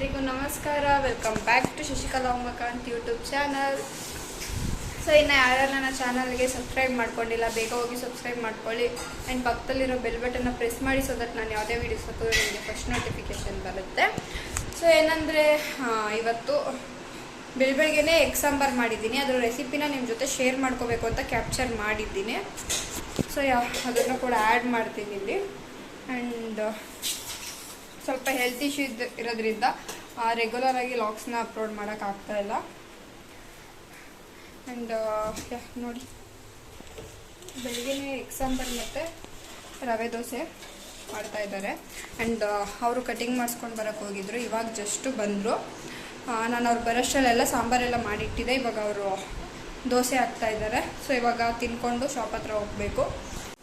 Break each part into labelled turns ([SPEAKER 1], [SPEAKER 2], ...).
[SPEAKER 1] ಎಲ್ರಿಗೂ ನಮಸ್ಕಾರ. Welcome back to Shashikala Umakanth YouTube channel so ಇನ್ನು ಯಾರು ನನ್ನ ಚಾನಲ್ಗೆ ಸಬ್ಸ್ಕ್ರೈಬ್ ಮಾಡ್ಕೊಂಡಿಲ್ಲ, ಬೇಗ ಹೋಗಿ ಸಬ್ಸ್ಕ್ರೈಬ್ ಮಾಡ್ಕೊಳ್ಳಿ. ಆ್ಯಂಡ್ ಪಕ್ಕದಲ್ಲಿರೋ ಬೆಲ್ ಬಟನ್ನ ಪ್ರೆಸ್ ಮಾಡಿ ಸೊ ದಟ್ ನಾನು ಯಾವುದೇ ವೀಡಿಯೋಸ್ ಹಾಕಿದ್ರೆ ನಿಮಗೆ ಫಸ್ಟ್ ನೋಟಿಫಿಕೇಷನ್ ಬರುತ್ತೆ. ಸೊ ಏನಂದರೆ ಇವತ್ತು ಬೆಳ ಎಗ್ ಸಾಂಬಾರು ಮಾಡಿದ್ದೀನಿ. ಅದರ ರೆಸಿಪಿನ ನಿಮ್ಮ ಜೊತೆ ಶೇರ್ ಮಾಡ್ಕೋಬೇಕು ಅಂತ ಕ್ಯಾಪ್ಚರ್ ಮಾಡಿದ್ದೀನಿ. ಸೊ ಯಾವ ಅದನ್ನು ಕೂಡ ಆ್ಯಡ್ ಮಾಡ್ತೀನಿ ಇಲ್ಲಿ. ಆ್ಯಂಡ್ ಸ್ವಲ್ಪ ಹೆಲ್ತ್ ಇಶ್ಯೂ ಇದ್ದು ಇರೋದ್ರಿಂದ ರೆಗ್ಯುಲರ್ ಆಗಿ ಲಾಗ್ಸ್ನ ಅಪ್ಲೋಡ್ ಮಾಡೋಕ್ಕಾಗ್ತಾ ಇಲ್ಲ. ಆ್ಯಂಡ್ ನೋಡಿ. ಬೆಳಿಗ್ಗೆ ಎಕ್ಸಾಂಬರ್ ಮತ್ತು ರವೆ ದೋಸೆ ಮಾಡ್ತಾ ಇದ್ದಾರೆ. ಆ್ಯಂಡ್ ಅವರು ಕಟಿಂಗ್ ಮಾಡಿಸ್ಕೊಂಡು ಬರೋಕ್ಕೆ ಹೋಗಿದ್ರು. ಇವಾಗ ಜಸ್ಟು ಬಂದರು. ನಾನು ಅವ್ರು ಬರೋಷ್ಟರಲ್ಲೆಲ್ಲ ಸಾಂಬಾರೆಲ್ಲ ಮಾಡಿಟ್ಟಿದ್ದೆ. ಇವಾಗ ಅವರು ದೋಸೆ ಹಾಕ್ತಾ ಇದ್ದಾರೆ. ಸೊ ಇವಾಗ ತಿನ್ಕೊಂಡು ಶಾಪ್ ಹತ್ರ ಹೋಗಬೇಕು.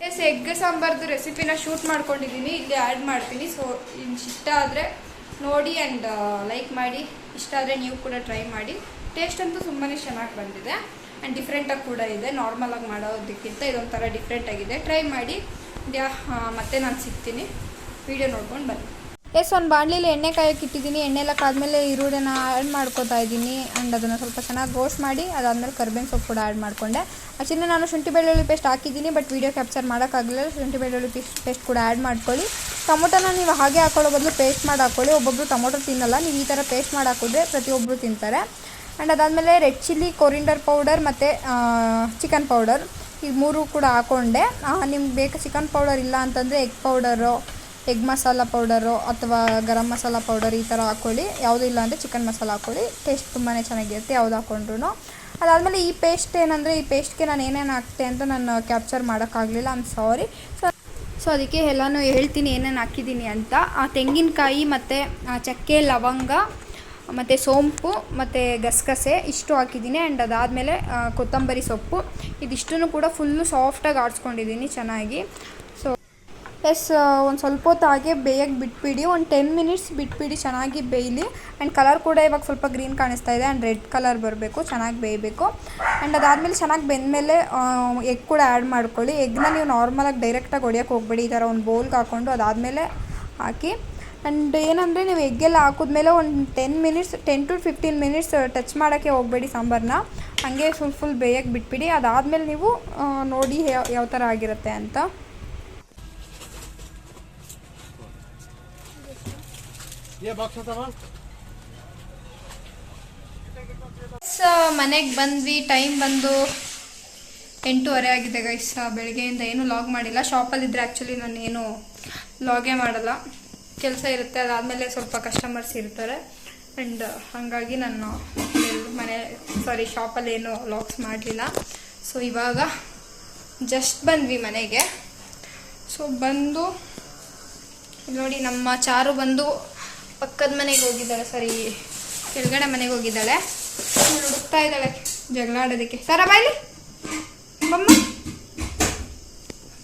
[SPEAKER 1] ಎಸ್, ಎಗ್ ಸಾಂಬಾರ್ದು ರೆಸಿಪಿನ ಶೂಟ್ ಮಾಡ್ಕೊಂಡಿದ್ದೀನಿ. ಇಲ್ಲಿ ಆ್ಯಡ್ ಮಾಡ್ತೀನಿ. ಸೊ ಇಷ್ಟ ಆದರೆ ನೋಡಿ ಆ್ಯಂಡ್ ಲೈಕ್ ಮಾಡಿ. ಇಷ್ಟ ಆದರೆ ನೀವು ಕೂಡ ಟ್ರೈ ಮಾಡಿ. ಟೇಸ್ಟ್ ಅಂತೂ ತುಂಬಾ ಚೆನ್ನಾಗಿ ಬಂದಿದೆ. ಆ್ಯಂಡ್ ಡಿಫ್ರೆಂಟಾಗಿ ಕೂಡ ಇದೆ. ನಾರ್ಮಲಾಗಿ ಮಾಡೋದಕ್ಕಿಂತ ಇದೊಂಥರ ಡಿಫ್ರೆಂಟಾಗಿದೆ ಟ್ರೈ ಮಾಡಿ. ಮತ್ತೆ ನಾನು ಸಿಗ್ತೀನಿ. ವಿಡಿಯೋ ನೋಡ್ಕೊಂಡು ಬನ್ನಿ. ಎಸ್, ಒಂದು ಬಾಣಲಿಲಿ ಎಣ್ಣೆ ಕಾಯಕ್ಕೆ ಇಟ್ಟಿದ್ದೀನಿ. ಎಣ್ಣೆ ಎಲ್ಲ ಕಾದ್ಮೇಲೆ ಈರುಳ್ಳಿನ ಆ್ಯಡ್ ಮಾಡ್ಕೋತಾ ಇದ್ದೀನಿ. ಆ್ಯಂಡ್ ಅದನ್ನು ಸ್ವಲ್ಪ ಚೆನ್ನಾಗಿ ರೋಸ್ಟ್ ಮಾಡಿ, ಅದಾದಮೇಲೆ ಕರ್ಬೇವಿನ ಸೊಪ್ಪು ಕೂಡ ಆ್ಯಡ್ ಮಾಡಿಕೊಂಡೆ. ಆ್ಯಕ್ಚುಲಿ ನಾನು ಶುಂಠಿ ಬೆಳ್ಳುಳ್ಳಿ ಪೇಸ್ಟ್ ಹಾಕಿದ್ದೀನಿ ಬಟ್ ವೀಡಿಯೋ ಕ್ಯಾಪ್ಚರ್ ಮಾಡೋಕ್ಕಾಗಲಿಲ್ಲ ಶುಂಠಿ ಬೆಳ್ಳುಳ್ಳಿ ಪೇಸ್ಟ್ ಪೇಸ್ಟ್ ಕೂಡ ಆ್ಯಡ್ ಮಾಡ್ಕೊಳ್ಳಿ. ಟೊಮೊಟೊನ ನೀವು ಹಾಗೆ ಹಾಕೊಳ್ಳೋ ಬದಲು ಪೇಸ್ಟ್ ಮಾಡಿ ಹಾಕೊಳ್ಳಿ. ಒಬ್ಬೊಬ್ಬರು ಟೊಮೊಟೊ ತಿನ್ನಲ್ಲ. ನೀವು ಈ ಥರ ಪೇಸ್ಟ್ ಮಾಡಿ ಹಾಕಿದ್ರೆ ಪ್ರತಿಯೊಬ್ಬರು ತಿಂತಾರೆ. ಆ್ಯಂಡ್ ಅದಾದಮೇಲೆ ರೆಡ್ ಚಿಲ್ಲಿ ಕೊರಿಂಡರ್ ಪೌಡರ್ ಮತ್ತು ಚಿಕನ್ ಪೌಡರ್ ಈ ಮೂರು ಕೂಡ ಹಾಕ್ಕೊಂಡೆ ನಿಮ್ಗೆ ಬೇಕು ಚಿಕನ್ ಪೌಡರ್ ಇಲ್ಲ ಅಂತಂದರೆ egg powder egg masala powder ಅಥವಾ ಗರಂ ಮಸಾಲ ಪೌಡರ್ ಈ ಥರ ಹಾಕ್ಕೊಳ್ಳಿ. ಯಾವುದೂ ಇಲ್ಲ ಅಂದರೆ ಚಿಕನ್ ಮಸಾಲ ಹಾಕ್ಕೊಳ್ಳಿ. ಟೇಸ್ಟ್ ತುಂಬಾ ಚೆನ್ನಾಗಿರುತ್ತೆ ಯಾವ್ದು ಹಾಕ್ಕೊಂಡ್ರು ಅದಾದಮೇಲೆ ಈ ಪೇಸ್ಟ್ ಏನಂದರೆ, ಈ ಪೇಸ್ಟ್ಗೆ ನಾನು ಏನೇನು ಹಾಕ್ತೆ ಅಂತ ನಾನು ಕ್ಯಾಪ್ಚರ್ ಮಾಡೋಕ್ಕಾಗಲಿಲ್ಲ. ಐಮ್ ಸಾರಿ ಸೊ ಅದಕ್ಕೆ ಎಲ್ಲನೂ ಹೇಳ್ತೀನಿ ಏನೇನು ಹಾಕಿದ್ದೀನಿ ಅಂತ. ಆ ತೆಂಗಿನಕಾಯಿ ಮತ್ತು ಚಕ್ಕೆ, ಲವಂಗ, ಮತ್ತು ಸೋಂಪು, ಮತ್ತು ಗಸಗಸೆ ಇಷ್ಟು ಹಾಕಿದ್ದೀನಿ. ಆ್ಯಂಡ್ ಅದಾದಮೇಲೆ ಕೊತ್ತಂಬರಿ ಸೊಪ್ಪು. ಇದಿಷ್ಟನ್ನು ಕೂಡ ಫುಲ್ಲು ಸಾಫ್ಟಾಗಿ ಆಡಿಸ್ಕೊಂಡಿದ್ದೀನಿ ಚೆನ್ನಾಗಿ. ಎಸ್ ಒಂದು ಸ್ವಲ್ಪ ಹೊತ್ತು ಹಾಗೆ ಬೇಯಕ್ಕೆ ಬಿಟ್ಬಿಡಿ, ಒಂದು ಟೆನ್ ಮಿನಿಟ್ಸ್ ಬಿಟ್ಬಿಡಿ, ಚೆನ್ನಾಗಿ ಬೇಯಲಿ. ಆ್ಯಂಡ್ ಕಲರ್ ಕೂಡ ಇವಾಗ ಸ್ವಲ್ಪ ಗ್ರೀನ್ ಕಾಣಿಸ್ತಾ ಇದೆ ಆ್ಯಂಡ್ ರೆಡ್ ಕಲರ್ ಬರಬೇಕು, ಚೆನ್ನಾಗಿ ಬೇಯಬೇಕು. ಆ್ಯಂಡ್ ಅದಾದಮೇಲೆ ಚೆನ್ನಾಗಿ ಬೆಂದಮೇಲೆ ಎಗ್ ಕೂಡ ಆ್ಯಡ್ ಮಾಡ್ಕೊಳ್ಳಿ. ಎಗ್ನ ನೀವು ನಾರ್ಮಲಾಗಿ ಡೈರೆಕ್ಟಾಗಿ ಹೊಡಿಯೋಕ್ಕೆ ಹೋಗಬೇಡಿ, ಈ ಥರ ಒಂದು ಬೌಲ್ಗೆ ಹಾಕ್ಕೊಂಡು ಅದಾದಮೇಲೆ ಹಾಕಿ. ಆ್ಯಂಡ್ ಏನಂದರೆ ನೀವು ಎಗ್ಗೆಲ್ಲ ಹಾಕಿದ್ಮೇಲೆ ಒಂದು ten minutes ten to fifteen minutes touch ಮಾಡೋಕ್ಕೆ ಹೋಗಬೇಡಿ ಸಾಂಬಾರನ್ನ ಹಾಗೆ ಫುಲ್ ಫುಲ್ ಬೇಯಕ್ಕೆ ಬಿಟ್ಬಿಡಿ. ಅದಾದಮೇಲೆ ನೀವು ನೋಡಿ ಯಾವ ಯಾವ ಥರ ಆಗಿರುತ್ತೆ ಅಂತ. ಸೊ ಮನೆಗೆ ಬಂದ್ವಿ ಟೈಮ್ ಬಂದು ಎಂಟೂವರೆ ಆಗಿದೆ ಗೈಸ್ ಬೆಳಗ್ಗೆಯಿಂದ ಏನು ಲಾಗ್ ಮಾಡಿಲ್ಲ. ಶಾಪಲ್ಲಿದ್ದರೆ ಆ್ಯಕ್ಚುಲಿ ನಾನು ಏನು ಲಾಗೇ ಮಾಡಲ್ಲ. ಕೆಲಸ ಇರುತ್ತೆ, ಅದಾದಮೇಲೆ ಸ್ವಲ್ಪ ಕಸ್ಟಮರ್ಸ್ ಇರ್ತಾರೆ. ಆ್ಯಂಡ್ ಹಾಗಾಗಿ ನಾನು ಮನೆ ಸಾರಿ ಶಾಪಲ್ಲಿ ಏನು ಲಾಗ್ಸ್ ಮಾಡಲಿಲ್ಲ. ಸೊ ಇವಾಗ ಜಸ್ಟ್ ಬಂದ್ವಿ ಮನೆಗೆ. ಸೊ ಬಂದು, ನೋಡಿ ನಮ್ಮ ಚಾರು ಬಂದು ಪಕ್ಕದ ಮನೆಗೆ ಹೋಗಿದ್ದಾಳೆ, ಸರಿ. ಕೆಳಗಡೆ ಮನೆಗೆ ಹೋಗಿದ್ದಾಳೆ. ಹುಡುಕ್ತಾ ಇದ್ದಾಳೆ, ಜಗಳ ಆಡೋದಕ್ಕೆ. ಸರ ಬಾಯ್ಲಿ ಬಮ್ಮ.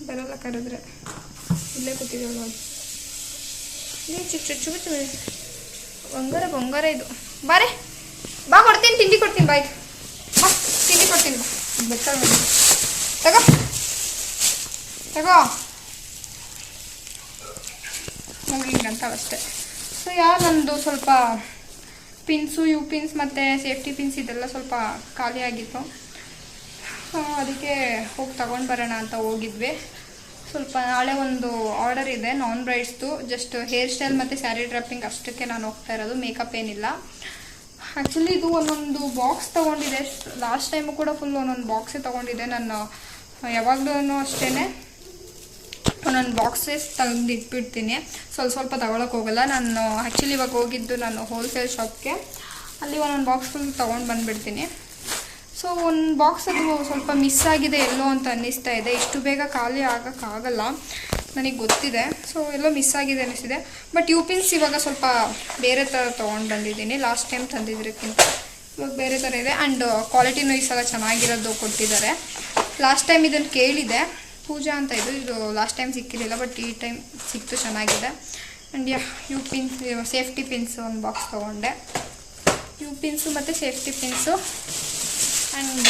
[SPEAKER 1] ಬರಲ್ಲ ಕರೆದ್ರೆ. ಇಲ್ಲೇ ಕೂತಿದ್ದಾಳು ಚಿಕ್ಕ ನೀ ಚುಚ್ಚು ಚುಚ್ಚು ಬಂಗಾರ ಬಂಗಾರ ಇದು. ಬಾರೆ ಬಾ, ಕೊಡ್ತೀನಿ, ತಿಂಡಿ ಕೊಡ್ತೀನಿ ಬಾಯ್ ಬಾ, ತಿಂಡಿ ಕೊಡ್ತೀನಿ, ಬಾ. ಬೆಕ್ಕಲ್ ತಗೋ. ತಗೋ. ಮುಗಿಂಗಂತ ಅಷ್ಟೇ. ಸೊ ಯಾ ನಂದು ಸ್ವಲ್ಪ ಪಿನ್ಸು ಯು ಪಿನ್ಸ್ ಮತ್ತು ಸೇಫ್ಟಿ ಪಿನ್ಸ್ ಇದೆಲ್ಲ ಸ್ವಲ್ಪ ಖಾಲಿ ಆಗಿತ್ತು. ಅದಕ್ಕೆ ಹೋಗಿ ತಗೊಂಡು ಬರೋಣ ಅಂತ ಹೋಗಿದ್ವಿ. ಸ್ವಲ್ಪ ನಾಳೆ ಒಂದು ಆರ್ಡರ್ ಇದೆ ನಾನ್ ಬ್ರೈಡ್ಸ್ದು ಜಸ್ಟ್ ಹೇರ್ ಸ್ಟೈಲ್ ಮತ್ತು ಸ್ಯಾರಿ ಡ್ರಾಪಿಂಗ್ ಅಷ್ಟಕ್ಕೆ ನಾನು ಹೋಗ್ತಾ ಇರೋದು ಮೇಕಪ್ ಏನಿಲ್ಲ. ಆ್ಯಕ್ಚುಲಿ ಇದು ಒಂದೊಂದು ಬಾಕ್ಸ್ ತೊಗೊಂಡಿದೆ. ಲಾಸ್ಟ್ ಟೈಮು ಕೂಡ ಫುಲ್ ಒಂದೊಂದು ಬಾಕ್ಸೇ ತೊಗೊಂಡಿದ್ದೆ. ನಾನು ಯಾವಾಗಲೂ ಅಷ್ಟೇ ಒಂದೊಂದು ಬಾಕ್ಸಸ್ ತಂದು ಇಟ್ಬಿಡ್ತೀನಿ. ಸ್ವಲ್ಪ ಸ್ವಲ್ಪ ತಗೊಳಕ್ಕೆ ಹೋಗಲ್ಲ. ನಾನು ಆ್ಯಕ್ಚುಲಿ ಇವಾಗ ಹೋಗಿದ್ದು ನಾನು ಹೋಲ್ಸೇಲ್ ಶಾಪ್ಗೆ ಅಲ್ಲಿ ಒಂದೊಂದು ಬಾಕ್ಸ್ ಫುಲ್ ತೊಗೊಂಡು ಬಂದುಬಿಡ್ತೀನಿ. ಸೊ ಒಂದು ಬಾಕ್ಸ್ ಅದು ಸ್ವಲ್ಪ ಮಿಸ್ ಆಗಿದೆ, ಎಲ್ಲೋ ಅಂತ ಅನ್ನಿಸ್ತಾ ಇದೆ. ಇಷ್ಟು ಬೇಗ ಖಾಲಿ ಆಗೋಕ್ಕಾಗಲ್ಲ ನನಗೆ ಗೊತ್ತಿದೆ. ಸೊ ಎಲ್ಲೋ ಮಿಸ್ ಆಗಿದೆ ಅನ್ನಿಸ್ತಿದೆ. ಬಟ್ ಯು ಪಿನ್ಸ್ ಇವಾಗ ಸ್ವಲ್ಪ ಬೇರೆ ಥರ ತೊಗೊಂಡು ಬಂದಿದ್ದೀನಿ. ಲಾಸ್ಟ್ ಟೈಮ್ ತಂದಿದ್ದಕ್ಕಿಂತ ಇವಾಗ ಬೇರೆ ಥರ ಇದೆ. ಆ್ಯಂಡ್ ಕ್ವಾಲಿಟಿನೂ ಈ ಸಲ ಚೆನ್ನಾಗಿರೋದು ಕೊಟ್ಟಿದ್ದಾರೆ. ಲಾಸ್ಟ್ ಟೈಮ್ ಇದನ್ನು ಕೇಳಿದೆ. ಪೂಜಾ ಅಂತ ಇದು ಇದು ಲಾಸ್ಟ್ ಟೈಮ್ ಸಿಕ್ಕಿರಲಿಲ್ಲ ಬಟ್ ಈ ಟೈಮ್ ಸಿಕ್ತು, ಚೆನ್ನಾಗಿದೆ. And yeah U pins safety pins ಒಂದು ಬಾಕ್ಸ್ ತೊಗೊಂಡೆ. ಯು ಪಿನ್ಸು ಮತ್ತು safety pins and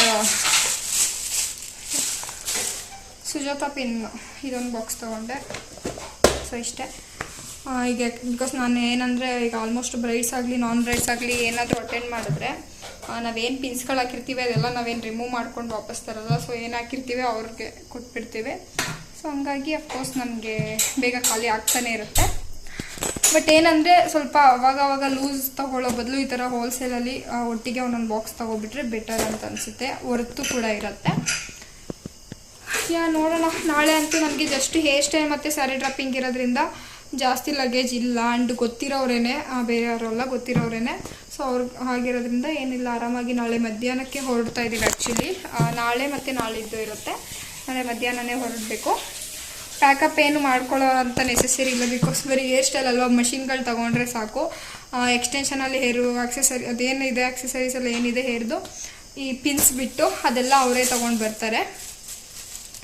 [SPEAKER 1] Sujatha pin ಇದೊಂದು ಬಾಕ್ಸ್ ತೊಗೊಂಡೆ. ಸೊ ಇಷ್ಟೇ. ಈಗ ಬಿಕಾಸ್ ನಾನು ಏನಂದರೆ ಈಗ ಆಲ್ಮೋಸ್ಟ್ ಬ್ರೈಡ್ಸ್ ಆಗಲಿ ನಾನ್ ಬ್ರೈಡ್ಸ್ ಆಗಲಿ ಏನಾದರೂ ಅಟೆಂಡ್ ಮಾಡಿದ್ರೆ ನಾವೇನು ಪಿನ್ಸ್ಗಳು ಹಾಕಿರ್ತೀವಿ, ಅದೆಲ್ಲ ನಾವೇನು ರಿಮೂವ್ ಮಾಡ್ಕೊಂಡು ವಾಪಸ್ ತರಲ್ಲ ಸೊ ಏನು ಹಾಕಿರ್ತೀವಿ ಅವ್ರಿಗೆ ಕೊಟ್ಬಿಡ್ತೀವಿ. ಸೊ ಹಂಗಾಗಿ ಅಫ್ಕೋರ್ಸ್ ನಮಗೆ ಬೇಗ ಖಾಲಿ ಆಗ್ತಾನೆ ಇರುತ್ತೆ. ಬಟ್ ಏನಂದರೆ, ಸ್ವಲ್ಪ ಅವಾಗ ಅವಾಗ ಲೂಸ್ ತಗೊಳ್ಳೋ ಬದಲು ಈ ಥರ ಹೋಲ್ಸೇಲಲ್ಲಿ ಒಟ್ಟಿಗೆ ಒಂದೊಂದು ಬಾಕ್ಸ್ ತಗೋಬಿಟ್ರೆ ಬೆಟರ್ ಅಂತ ಅನಿಸುತ್ತೆ. ಹೊರತು ಕೂಡ ಇರುತ್ತೆ. ಯಾ, ನೋಡೋಣ. ನಾಳೆ ಅಂತೂ ನನಗೆ ಜಸ್ಟ್ ಹೇರ್ ಸ್ಟೈಲ್ ಮತ್ತು ಸ್ಯಾರಿ ಡ್ರಾಪಿಂಗ್ ಇರೋದ್ರಿಂದ ಜಾಸ್ತಿ ಲಗೇಜ್ ಇಲ್ಲ. ಆ್ಯಂಡ್ ಗೊತ್ತಿರೋರೇನೆ ಬೇರೆಯವರೆಲ್ಲ ಗೊತ್ತಿರೋರೇನೆ. ಸೊ ಅವ್ರಿಗೆ ಆಗಿರೋದ್ರಿಂದ ಏನಿಲ್ಲ, ಆರಾಮಾಗಿ ನಾಳೆ ಮಧ್ಯಾಹ್ನಕ್ಕೆ ಹೊರಡ್ತಾ ಇದ್ದೀವಿ ಆ್ಯಕ್ಚುಲಿ ನಾಳೆ ಮತ್ತು ನಾಳಿದ್ದು ಇರುತ್ತೆ. ನಾಳೆ ಮಧ್ಯಾಹ್ನನೇ ಹೊರಡಬೇಕು. ಪ್ಯಾಕಪ್ ಏನು ಮಾಡ್ಕೊಳ್ಳೋ ಅಂತ ನೆಸೆಸರಿ ಇಲ್ಲ ಬಿಕಾಸ್ ಬರೀ ಹೇರ್ ಸ್ಟೈಲ್ ಅಲ್ವಾ ಮಷಿನ್ಗಳು ತೊಗೊಂಡ್ರೆ ಸಾಕು. ಎಕ್ಸ್ಟೆನ್ಷನಲ್ಲಿ ಹೇರು ಆಕ್ಸೆಸರಿ ಅದೇನಿದೆ ಆಕ್ಸೆಸರೀಸ್ ಎಲ್ಲ ಏನಿದೆ ಹೇರ್ದು ಈ ಪಿನ್ಸ್ ಬಿಟ್ಟು ಅದೆಲ್ಲ ಅವರೇ ತೊಗೊಂಡು ಬರ್ತಾರೆ.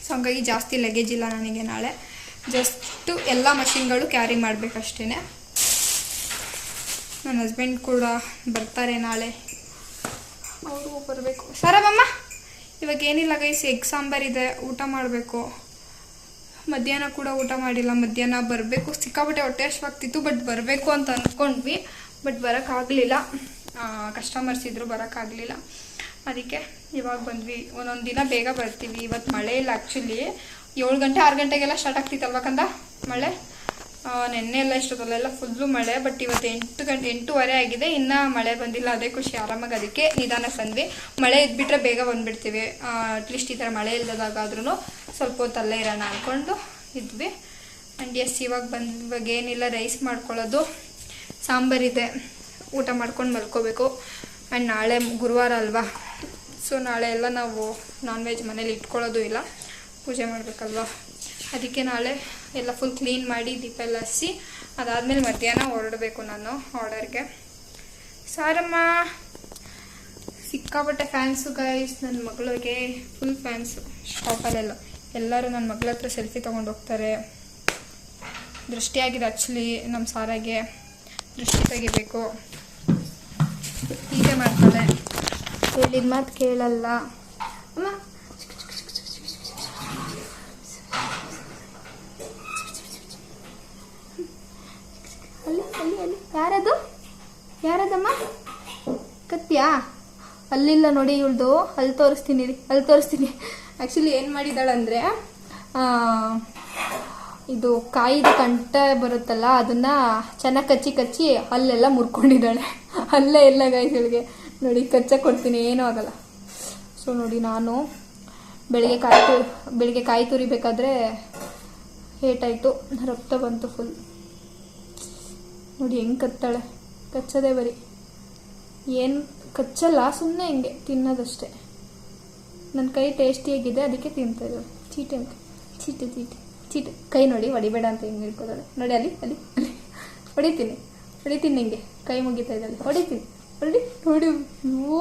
[SPEAKER 1] ಸೊ ಹಂಗಾಗಿ ಜಾಸ್ತಿ ಲಗೇಜ್ ಇಲ್ಲ ನನಗೆ ನಾಳೆ. ಜಸ್ಟು ಎಲ್ಲ ಮಷಿನ್ಗಳು ಕ್ಯಾರಿ ಮಾಡಬೇಕಷ್ಟೇ ನನ್ನ ಹಸ್ಬೆಂಡ್ ಕೂಡ ಬರ್ತಾರೆ ನಾಳೆ. ಅವರು ಬರಬೇಕು. ಸರಬಮ್ಮ ಇವಾಗ ಏನಿಲ್ಲ ಗೈಸ್ ಎಗ್ ಸಾಂಬಾರಿದೆ ಊಟ ಮಾಡಬೇಕು. ಮಧ್ಯಾಹ್ನ ಕೂಡ ಊಟ ಮಾಡಿಲ್ಲ ಮಧ್ಯಾಹ್ನ ಬರಬೇಕು. ಸಿಕ್ಕಾಪಟ್ಟೆ ಹೊಟ್ಟೆ ಹಶ್ವಾಗ್ತಿತ್ತು ಬಟ್ ಬರಬೇಕು ಅಂತ ಅಂದ್ಕೊಂಡ್ವಿ ಬಟ್ ಬರೋಕ್ಕಾಗಲಿಲ್ಲ. ಕಸ್ಟಮರ್ಸ್ ಇದ್ದರು ಬರೋಕ್ಕಾಗಲಿಲ್ಲ. ಅದಕ್ಕೆ ಇವಾಗ ಬಂದ್ವಿ. ಒಂದೊಂದು ದಿನ ಬೇಗ ಬರ್ತೀವಿ. ಇವತ್ತು ಮಳೆ ಇಲ್ಲ ಆ್ಯಕ್ಚುಲಿ ಏಳು ಗಂಟೆ ಆರು ಗಂಟೆಗೆಲ್ಲ ಸ್ಟಾರ್ಟ್ ಆಗ್ತಿತ್ತು ಕಂದ? ಮಳೆ? ನೆನ್ನೆ ಎಲ್ಲ ಇಷ್ಟೊತ್ತಲ್ಲೆಲ್ಲ ಫುಲ್ಲು ಮಳೆ ಬಟ್ ಇವತ್ತು ಎಂಟು ಗಂಟೆ, ಎಂಟೂವರೆ ಆಗಿದೆ. ಇನ್ನೂ ಮಳೆ ಬಂದಿಲ್ಲ, ಅದೇ ಖುಷಿ. ಆರಾಮಾಗಿ ಅದಕ್ಕೆ ನಿಧಾನ ಸಂದ್ವಿ. ಮಳೆ ಇದ್ಬಿಟ್ರೆ ಬೇಗ ಬಂದುಬಿಡ್ತೀವಿ. ಅಟ್ಲೀಸ್ಟ್ ಈ ಥರ ಮಳೆ ಇಲ್ಲದಾಗಾದ್ರೂ ಸ್ವಲ್ಪ ಹೊತ್ತು ಅಲ್ಲೇ ಇರೋಣ ಅಂದ್ಕೊಂಡು ಇದ್ವಿ. ಆ್ಯಂಡ್ ಎಸ್ ಇವಾಗ ಬಂದ ಇವಾಗ ಏನಿಲ್ಲ ರೈಸ್ ಮಾಡ್ಕೊಳ್ಳೋದು. ಸಾಂಬಾರಿದೆ ಊಟ ಮಾಡ್ಕೊಂಡು ಮಲ್ಕೋಬೇಕು. ಆ್ಯಂಡ್ ನಾಳೆ ಗುರುವಾರ ಅಲ್ವಾ? ಸೊ ನಾಳೆ ಎಲ್ಲ ನಾವು ನಾನ್ ವೆಜ್ ಮನೇಲಿ ಇಟ್ಕೊಳ್ಳೋದು ಇಲ್ಲ. ಪೂಜೆ ಮಾಡಬೇಕಲ್ವಾ? ಅದಕ್ಕೆ ನಾಳೆ ಎಲ್ಲ ಫುಲ್ ಕ್ಲೀನ್ ಮಾಡಿ ದೀಪ ಎಲ್ಲ ಹಸಿ ಅದಾದಮೇಲೆ ಮಧ್ಯಾಹ್ನ ಹೊರಡಬೇಕು ನಾನು ಆರ್ಡರ್ಗೆ ಸಾರಮ್ಮ, ಸಿಕ್ಕಾಪಟ್ಟೆ ಫ್ಯಾನ್ಸು ಗೈಸ್ ನನ್ನ ಮಗಳಿಗೆ ಫುಲ್ ಫ್ಯಾನ್ಸು ಶಾಪಲ್ಲೆಲ್ಲ ಎಲ್ಲರೂ ನನ್ನ ಮಗಳ ಹತ್ರ ಸೆಲ್ಫಿ ತೊಗೊಂಡು ಹೋಗ್ತಾರೆ. ದೃಷ್ಟಿಯಾಗಿದೆ ಆ್ಯಕ್ಚುಲಿ ನಮ್ಮ ಸಾರಾಗೆ. ದೃಷ್ಟಿ ತೆಗಿಬೇಕು. ಹೀಗೆ ಮಾಡ್ತಾಳೆ. ಹೇಳಿದ ಮಾತು ಕೇಳಲ್ಲ. ಅಮ್ಮ ಅಲ್ಲಿ ಅಲ್ಲಿ ಅಲ್ಲಿ ಯಾರದು ಯಾರದಮ್ಮ ಕತ್ಯಾ ಅಲ್ಲಿಲ್ಲ ನೋಡಿ ಇವಳ್ದು. ಅಲ್ಲಿ ತೋರಿಸ್ತೀನಿ ರೀ ಅಲ್ಲಿ ತೋರಿಸ್ತೀನಿ. ಆ್ಯಕ್ಚುಲಿ ಏನು ಮಾಡಿದ್ದಾಳಂದರೆ ಇದು ಕಾಯಿದು ಕಂಟ ಬರುತ್ತಲ್ಲ, ಅದನ್ನ ಚೆನ್ನಾಗಿ ಕಚ್ಚಿ ಕಚ್ಚಿ ಅಲ್ಲೆಲ್ಲ ಮುರ್ಕೊಂಡಿದ್ದಾಳೆ. ಅಲ್ಲೇ ಎಲ್ಲ ಗಾಯಿಗಳಿಗೆ ನೋಡಿ ಕಚ್ಚ ಕೊಡ್ತೀನಿ ಏನೂ ಆಗಲ್ಲ. ಸೊ ನೋಡಿ ನಾನು ಬೆಳಿಗ್ಗೆ ಕಾಯಿ ತು, ಬೆಳಿಗ್ಗೆ ಕಾಯಿ ತುರಿಬೇಕಾದ್ರೆ ಏಟಾಯಿತು. ರಕ್ತ ಬಂತು ಫುಲ್ ನೋಡಿ ಹೆಂಗೆ ಕತ್ತಾಳೆ. ಕಚ್ಚೋದೇ ಬರೀ. ಏನು ಕಚ್ಚಲ್ಲ ಸುಮ್ಮನೆ ಹಿಂಗೆ ತಿನ್ನೋದಷ್ಟೇ. ನನ್ನ ಕೈ ಟೇಸ್ಟಿಯಾಗಿದೆ ಅದಕ್ಕೆ ತಿಂತಾ ಚೀಟೆ ಅಂತ. ಚೀಟಿ ಚೀಟಿ ಚೀಟಿ. ಕೈ ನೋಡಿ, ಹೊಡಿಬೇಡ ಅಂತ ಹಿಂಗೆ ಹಿಡ್ಕೋತಾಳೆ ನೋಡಿ, ಅಲ್ಲಿ ಅಲ್ಲಿ ಅಲ್ಲಿ. ಹೊಡಿತೀನಿ. ಹೊಡಿತೀನಿ ಹಿಂಗೆ ಕೈ ಮುಗಿತಾ ಇದ್ದಾಳೆ ಹೊಡಿತೀನಿ. ಹೊಡಿ ಹೊಡಿ. ಅಯ್ಯೋ,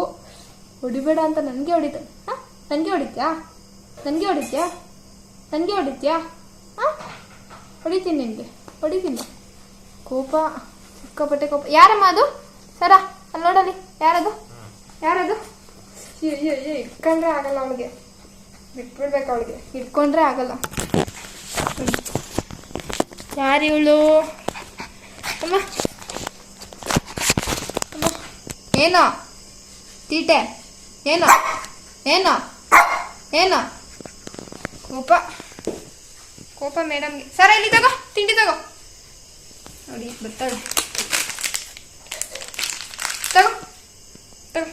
[SPEAKER 1] ಹೊಡಿಬೇಡ ಅಂತ ನನಗೆ ಹೊಡಿತಾಳೆ ಹಾಂ? ನನಗೆ ಹೊಡಿತ್ಯಾ? ನನಗೆ ಹೊಡಿತ್ಯಾ? ನನಗೆ ಹೊಡಿತ್ಯಾ? ಹಾಂ? ಹೊಡಿತೀನಿ ನಿನಗೆ ಹೊಡಿತೀನಿ. ಕೋಪ, ಸಿಕ್ಕಾಪಟ್ಟೆ ಕೋಪ. ಯಾರಮ್ಮ ಅದು? ಸರ. ಅಲ್ಲಿ ನೋಡಲಿ ಯಾರದು? ಯಾರದು? ಅಯ್ಯೋ ಅಯ್ಯೋ ಅಯ್ಯೋ ಇಟ್ಕೊಂಡ್ರೆ ಆಗಲ್ಲ ಅವಳಿಗೆ. ಬಿಟ್ಬಿಡ್ಬೇಕು ಅವಳಿಗೆ. ಇಟ್ಕೊಂಡ್ರೆ ಆಗಲ್ಲ. ಯಾರು ಇವಳು? ಅಮ್ಮ. ಅಮ್ಮ. ಏನೋ? ತೀಟೆ. ಏನೋ? ಏನೋ? ಏನೋ? ಕೋಪ. ಕೋಪ ಮೇಡಮ್ಗೆ. ಸರ ಇಲ್ಲಿ ತಗೋ ತಿಂಡಿ ತಗೋ. ನೋಡಿ ಬರ್ತಾಳೆ ತಗೋ ತಗೋ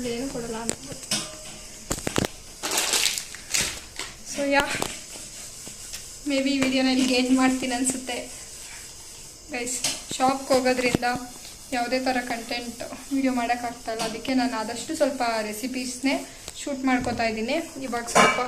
[SPEAKER 1] ಕುತ್ಕೊಂಡು ಏನು ಕೊಡಲ್ಲ ಅಂತ ಸೊ ಯಾ ಮೇ ಬಿ ವಿಡಿಯೋನ ಇಲ್ಲಿಗೆ ಏನು ಮಾಡ್ತೀನಿ ಅನಿಸುತ್ತೆ. ಗೈಸ್ ಶಾಪ್ಗೆ ಹೋಗೋದ್ರಿಂದ ಯಾವುದೇ ಥರ ಕಂಟೆಂಟ್ ವಿಡಿಯೋ ಮಾಡೋಕ್ಕಾಗ್ತಾಯಿಲ್ಲ ಅದಕ್ಕೆ ನಾನು ಆದಷ್ಟು ಸ್ವಲ್ಪ ರೆಸಿಪೀಸ್ನೇ ಶೂಟ್ ಮಾಡ್ಕೋತಾ ಇದ್ದೀನಿ. ಇವಾಗ ಸ್ವಲ್ಪ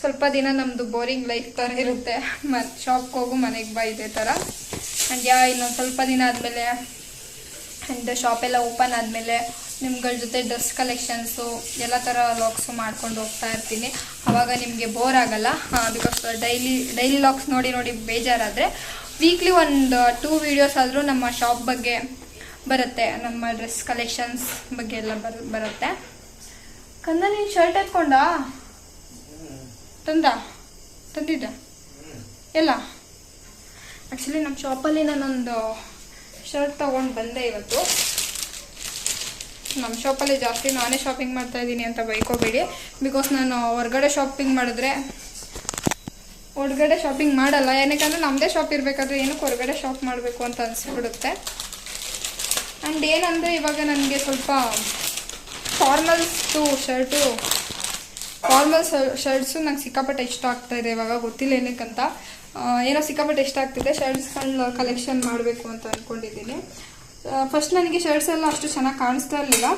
[SPEAKER 1] ಸ್ವಲ್ಪ ದಿನ ನಮ್ಮದು ಬೋರಿಂಗ್ ಲೈಫ್ ಥರ ಇರುತ್ತೆ. ಮ ಶಾಪ್ಗೆ ಹೋಗು, ಮನೆಗೆ ಬಾ ಇದೇ ಥರ ಆ್ಯಂಡ್ ಯಾ ಇನ್ನೊಂದು ಸ್ವಲ್ಪ ದಿನ ಆದಮೇಲೆ ಆ್ಯಂಡ್ ಶಾಪೆಲ್ಲ ಓಪನ್ ಆದಮೇಲೆ ನಿಮ್ಗಳ ಜೊತೆ ಡ್ರೆಸ್ ಕಲೆಕ್ಷನ್ಸು ಎಲ್ಲ ಥರ ಲಾಕ್ಸು ಮಾಡ್ಕೊಂಡು ಹೋಗ್ತಾ ಇರ್ತೀನಿ. ಆವಾಗ ನಿಮಗೆ ಬೋರ್ ಆಗಲ್ಲ. ಬಿಕಾಸ್ ಡೈಲಿ ಡೈಲಿ ಲಾಕ್ಸ್ ನೋಡಿ ನೋಡಿ ಬೇಜಾರಾದರೆ ವೀಕ್ಲಿ ಒಂದು ಟೂ ವೀಡಿಯೋಸ್ ಆದರೂ ನಮ್ಮ ಶಾಪ್ ಬಗ್ಗೆ ಬರುತ್ತೆ. ನಮ್ಮ ಡ್ರೆಸ್ ಕಲೆಕ್ಷನ್ಸ್ ಬಗ್ಗೆ ಎಲ್ಲ ಬರ್, ಬರುತ್ತೆ. ಕಂದ ನೀನು ಶರ್ಟ್ ಎತ್ಕೊಂಡ? ತಂದ? ತಂದಿದ್ದ? ಎಲ್ಲ? ಆ್ಯಕ್ಚುಲಿ ನಮ್ಮ ಶಾಪಲ್ಲಿ ನಾನೊಂದು ಶರ್ಟ್ ತೊಗೊಂಡು ಬಂದೆ ಇವತ್ತು. ನಮ್ಮ ಶಾಪಲ್ಲಿ ಜಾಸ್ತಿ ನಾನೇ ಶಾಪಿಂಗ್ ಮಾಡ್ತಾ ಇದ್ದೀನಿ ಅಂತ ಬೈಕೋಬೇಡಿ. ಬಿಕಾಸ್ ನಾನು ಹೊರಗಡೆ ಶಾಪಿಂಗ್ ಮಾಡಿದ್ರೆ ಹೊರಗಡೆ ಶಾಪಿಂಗ್ ಮಾಡಲ್ಲ. ಏನಕ್ಕಂದ್ರೆ ನಮ್ಮದೇ ಶಾಪ್ ಇರಬೇಕಾದ್ರೆ ಏನಕ್ಕೆ ಹೊರಗಡೆ ಶಾಪ್ ಮಾಡಬೇಕು ಅಂತ ಅನಿಸ್ಬಿಡುತ್ತೆ. ಆ್ಯಂಡ್ ಏನಂದರೆ ಇವಾಗ ನನಗೆ ಸ್ವಲ್ಪ ಫಾರ್ಮಲ್ಸ್ದು ಶರ್ಟು ಫಾರ್ಮಲ್ ಶರ್ಟ್ಸು ನಂಗೆ ಸಿಕ್ಕಾಪಟ್ಟೆ ಇಷ್ಟ ಆಗ್ತಾ ಇದೆ ಇವಾಗ, ಗೊತ್ತಿಲ್ಲ ಏನಕ್ಕಂತ. ಏನೋ ಸಿಕ್ಕಾಪಟ್ಟೆ ಇಷ್ಟ ಆಗ್ತಿದೆ. ಶರ್ಟ್ಸ್ಗಳನ್ನ ಕಲೆಕ್ಷನ್ ಮಾಡಬೇಕು ಅಂತ ಅಂದ್ಕೊಂಡಿದ್ದೀನಿ ಫಸ್ಟ್ ನನಗೆ ಶರ್ಟ್ಸ್ ಎಲ್ಲ ಅಷ್ಟು ಚೆನ್ನಾಗಿ ಕಾಣಿಸ್ತಾ ಇರಲಿಲ್ಲ.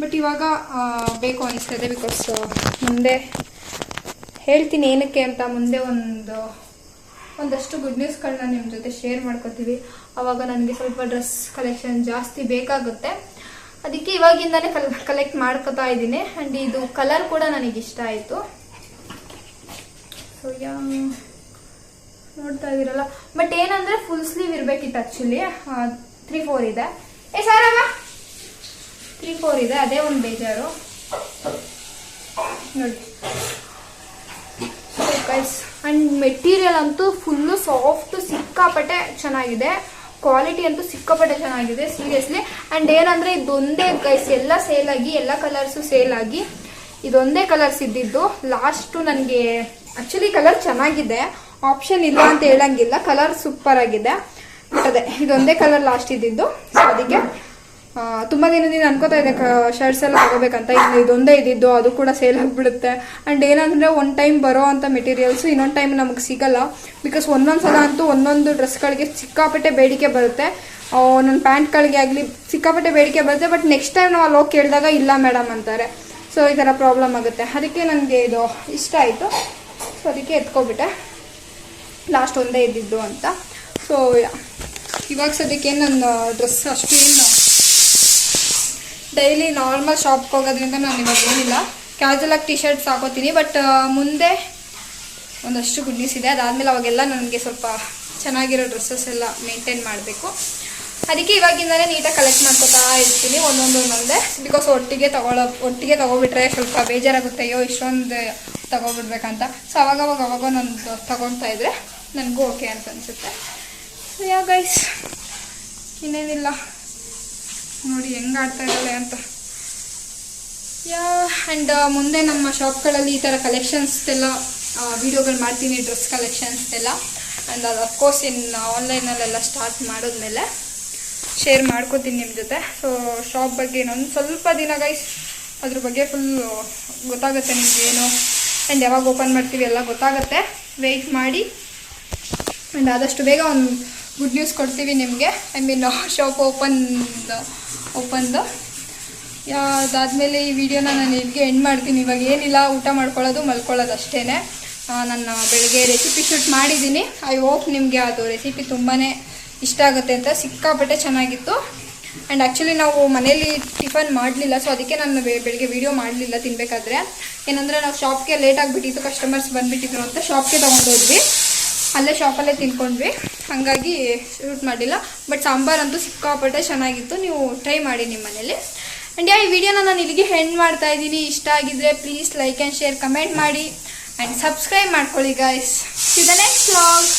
[SPEAKER 1] ಬಟ್ ಇವಾಗ ಬೇಕು ಅನಿಸ್ತಾ ಇದೆ ಬಿಕಾಸ್ ಮುಂದೆ ಹೇಳ್ತೀನಿ ಏನಕ್ಕೆ ಅಂತ ಮುಂದೆ ಒಂದು, ಒಂದಷ್ಟು ಗುಡ್ ನ್ಯೂಸ್ಗಳನ್ನ ನಿಮ್ಮ ಜೊತೆ ಶೇರ್ ಮಾಡ್ಕೋತೀವಿ. ಆವಾಗ ನನಗೆ ಸ್ವಲ್ಪ ಡ್ರೆಸ್ ಕಲೆಕ್ಷನ್ ಜಾಸ್ತಿ ಬೇಕಾಗುತ್ತೆ. ಅದಕ್ಕೆ ಇವಾಗಿಂದಾನೇ ಕಲ್ ಕಲೆಕ್ಟ್ ಮಾಡ್ಕೋತಾ ಇದ್ದೀನಿ. ಆ್ಯಂಡ್ ಇದು ಕಲರ್ ಕೂಡ ನನಗೆ ಇಷ್ಟ ಆಯಿತು. ಸೊ ಯಾ, ನೋಡ್ತಾ ಇದ್ದೀರಲ್ಲ. ಬಟ್ ಏನಂದರೆ ಫುಲ್ ಸ್ಲೀವ್ ಇರಬೇಕಿತ್ತು ಆ್ಯಕ್ಚುಲಿ ತ್ರೀ ಫೋರ್ ಇದೆ. ಏ, ಸಾರಮ್ಮ? ತ್ರೀ ಫೋರ್ ಇದೆ, ಅದೇ ಒಂದು ಬೇಜಾರು. ನೋಡಿ. ಆ್ಯಂಡ್ ಮೆಟೀರಿಯಲ್ ಅಂತೂ ಫುಲ್ಲು ಸಾಫ್ಟ್ ಸಿಕ್ಕಾಪಟ್ಟೆ ಚೆನ್ನಾಗಿದೆ. ಕ್ವಾಲಿಟಿ ಅಂತೂ ಸಿಕ್ಕಾಪಟ್ಟೆ ಚೆನ್ನಾಗಿದೆ ಸೀರಿಯಸ್ಲಿ ಆ್ಯಂಡ್ ಏನಂದರೆ, ಇದೊಂದೇ ಗೈಸ್ ಎಲ್ಲ ಸೇಲ್ ಆಗಿ, ಎಲ್ಲ ಕಲರ್ಸು ಸೇಲ್ ಆಗಿ, ಇದೊಂದೇ ಕಲರ್ಸ್ ಇದ್ದಿದ್ದು. ಲಾಸ್ಟು ನನಗೆ ಆ್ಯಕ್ಚುಲಿ ಕಲರ್ ಚೆನ್ನಾಗಿದೆ. ಆಪ್ಷನ್ ಇಲ್ಲ ಅಂತ ಹೇಳಂಗಿಲ್ಲ. ಕಲರ್ ಸೂಪರ್ ಆಗಿದೆ. ಅದೇ, ಇದೊಂದೇ ಕಲರ್ ಲಾಸ್ಟ್ ಇದ್ದಿದ್ದು. ಸೊ ಅದಕ್ಕೆ ತುಂಬ ದಿನದಿಂದ ಅನ್ಕೋತಾ ಇದೆ ಶರ್ಟ್ಸ್ ಎಲ್ಲ ತಗೋಬೇಕಂತ. ಇನ್ನು ಇದೊಂದೇ ಇದ್ದಿದ್ದು, ಅದು ಕೂಡ ಸೇಲ್ ಆಗಿಬಿಡುತ್ತೆ. ಆ್ಯಂಡ್ ಏನಂದರೆ ಒನ್ ಟೈಮ್ ಬರೋ ಅಂಥ ಮೆಟೀರಿಯಲ್ಸು ಇನ್ನೊಂದು ಟೈಮ್ ನಮಗೆ ಸಿಗಲ್ಲ. ಬಿಕಾಸ್ ಒಂದೊಂದು ಸಲ ಅಂತೂ ಒಂದೊಂದು ಡ್ರೆಸ್ಗಳಿಗೆ ಸಿಕ್ಕಾಪಟ್ಟೆ ಬೇಡಿಕೆ ಬರುತ್ತೆ. ಒಂದೊಂದು ಪ್ಯಾಂಟ್ಗಳಿಗೆ ಆಗಲಿ, ಸಿಕ್ಕಾಪಟ್ಟೆ ಬೇಡಿಕೆ ಬರುತ್ತೆ. ಬಟ್ ನೆಕ್ಸ್ಟ್ ಟೈಮ್ ನಾವು ಅಲ್ಲಿ ಹೋಗಿ ಕೇಳಿದಾಗ, ಇಲ್ಲ ಮೇಡಮ್ ಅಂತಾರೆ. ಸೊ ಈ ಥರ ಪ್ರಾಬ್ಲಮ್ ಆಗುತ್ತೆ. ಅದಕ್ಕೆ ನನಗೆ ಇದು ಇಷ್ಟ ಆಯಿತು. ಸೊ ಅದಕ್ಕೆ ಎತ್ಕೊಬಿಟ್ಟೆ. ಲಾಸ್ಟ್ ಒಂದೇ ಇದ್ದಿದ್ದು ಅಂತ. ಸೊ ಇವಾಗ ಸದ್ಯಕ್ಕೆ ನನ್ನ ಡ್ರೆಸ್ ಅಷ್ಟು ಏನು ಡೈಲಿ ನಾರ್ಮಲ್ ಶಾಪ್ಗೆ ಹೋಗೋದ್ರಿಂದ ನಾನು ಇವಾಗ ಏನಿಲ್ಲ. ಕ್ಯಾಜುವಲ್ ಆಗಿ ಟಿ ಶರ್ಟ್ಸ್ ಹಾಕೋತೀನಿ ಬಟ್ ಮುಂದೆ ಒಂದಷ್ಟು ಗುಡ್ ನ್ಯೂಸ್ ಇದೆ. ಅದಾದಮೇಲೆ ಅವಾಗೆಲ್ಲ ನನಗೆ ಸ್ವಲ್ಪ ಚೆನ್ನಾಗಿರೋ ಡ್ರೆಸ್ಸಸ್ ಎಲ್ಲ ಮೇಂಟೈನ್ ಮಾಡಬೇಕು. ಅದಕ್ಕೆ ಇವಾಗಿಂದಲೇ ನೀಟಾಗಿ ಕಲೆಕ್ಟ್ ಮಾಡ್ಕೋತಾ ಇರ್ತೀನಿ ಒಂದೊಂದು ಒಂದೊಂದೇ. ಬಿಕಾಸ್ ಒಟ್ಟಿಗೆ ತಗೊಳ್ಳೋ ಒಟ್ಟಿಗೆ ತೊಗೊಬಿಟ್ರೆ ಸ್ವಲ್ಪ ಬೇಜಾರಾಗುತ್ತೆ, ಅಯ್ಯೋ, ಇಷ್ಟೊಂದು ತೊಗೊಬಿಡ್ಬೇಕಂತ. ಸೊ ಅವಾಗವಾಗ ಅವಾಗ ನಾನು ತಗೊಳ್ತಾ ಇದ್ದರೆ ನನಗೂ ಓಕೆ ಅಂತ ಅನಿಸುತ್ತೆ. ಯಾ ಗೈಸ್ ಇನ್ನೇನಿಲ್ಲ ನೋಡಿ, ಹೆಂಗೆ ಆಡ್ತಾ ಇದ್ದಾಳೆ ಅಂತ. ಯಾ ಆ್ಯಂಡ್ ಮುಂದೆ ನಮ್ಮ ಶಾಪ್ಗಳಲ್ಲಿ ಈ ಥರ ಕಲೆಕ್ಷನ್ಸ್ ಎಲ್ಲ ವಿಡಿಯೋಗಳು ಮಾಡ್ತೀನಿ ಡ್ರೆಸ್ ಕಲೆಕ್ಷನ್ಸ್ ಎಲ್ಲ ಆ್ಯಂಡ್ ಅದು ಅಫ್ಕೋರ್ಸ್ ಇನ್ನು ಆನ್ಲೈನಲ್ಲೆಲ್ಲ ಸ್ಟಾರ್ಟ್ ಮಾಡಿದ್ಮೇಲೆ ಶೇರ್ ಮಾಡ್ಕೋತೀನಿ ನಿಮ್ಮ ಜೊತೆ. ಸೊ ಶಾಪ್ ಬಗ್ಗೆ ಇನ್ನೊಂದು ಸ್ವಲ್ಪ ದಿನ ಗೈಸ್ ಅದ್ರ ಬಗ್ಗೆ ಫುಲ್ ಗೊತ್ತಾಗುತ್ತೆ ನಿಮ್ಗೆ ಏನು. ಆ್ಯಂಡ್ ಯಾವಾಗ ಓಪನ್ ಮಾಡ್ತೀವಿ ಎಲ್ಲ ಗೊತ್ತಾಗುತ್ತೆ. ವೆಯ್ಟ್ ಮಾಡಿ. ಆ್ಯಂಡ್ ಆದಷ್ಟು ಬೇಗ ಒಂದು ಗುಡ್ ನ್ಯೂಸ್ ಕೊಡ್ತೀವಿ ನಿಮಗೆ. ಐ ಮೀನ್ ಶಾಪ್ ಓಪನ್ ಓಪನ್ದು ಅದಾದಮೇಲೆ ಈ ವಿಡಿಯೋನ ನಾನು ಇಲ್ಲಿಗೆ ಎಂಡ್ ಮಾಡ್ತೀನಿ. ಇವಾಗ ಏನಿಲ್ಲ, ಊಟ ಮಾಡ್ಕೊಳ್ಳೋದು, ಮಲ್ಕೊಳ್ಳೋದು ಅಷ್ಟೇ ನಾನು ಬೆಳಗ್ಗೆ ರೆಸಿಪಿ ಶೂಟ್ ಮಾಡಿದ್ದೀನಿ. ಐ ಹೋಪ್ ನಿಮಗೆ ಅದು ರೆಸಿಪಿ ತುಂಬಾ ಇಷ್ಟ ಆಗುತ್ತೆ ಅಂತ. ಸಿಕ್ಕಾಪಟ್ಟೆ ಚೆನ್ನಾಗಿತ್ತು. ಆ್ಯಂಡ್ ಆ್ಯಕ್ಚುಲಿ ನಾವು ಮನೇಲಿ ಟಿಫನ್ ಮಾಡಲಿಲ್ಲ. ಸೊ ಅದಕ್ಕೆ ನಾನು ಬೆಳಗ್ಗೆ ವೀಡಿಯೋ ಮಾಡಲಿಲ್ಲ ತಿನ್ನಬೇಕಾದ್ರೆ ಏನಂದರೆ ನಾವು ಶಾಪ್ಗೆ ಲೇಟ್ ಆಗಿಬಿಟ್ಟಿತ್ತು. ಕಸ್ಟಮರ್ಸ್ ಬಂದುಬಿಟ್ಟಿದ್ರು ಅಂತ ಶಾಪ್ಗೆ ತೊಗೊಂಡೋದ್ವಿ. ಅಲ್ಲೇ ಶಾಪಲ್ಲೇ ತಿನ್ಕೊಂಡ್ವಿ. ಹಾಗಾಗಿ ಶೂಟ್ ಮಾಡಿಲ್ಲ. ಬಟ್ ಸಾಂಬಾರಂತೂ ಸಿಕ್ಕಾಪಟ್ಟೆ ಚೆನ್ನಾಗಿತ್ತು. ನೀವು ಟ್ರೈ ಮಾಡಿ ನಿಮ್ಮ ಮನೇಲಿ. ಆ್ಯಂಡ್ ಯಾ ಈ ವಿಡಿಯೋನ ನಾನು ಇಲ್ಲಿಗೆ ಹೆಂಡ್ ಮಾಡ್ತಾ ಇದ್ದೀನಿ. ಇಷ್ಟ ಆಗಿದ್ರೆ please like and share comment ಮಾಡಿ. ಆ್ಯಂಡ್ ಸಬ್ಸ್ಕ್ರೈಬ್ ಮಾಡ್ಕೊಳ್ಳಿ ಗಾಯ್ಸ್ ಸಿ ನೆಕ್ಸ್ಟ್ ವ್ಲಾಗ್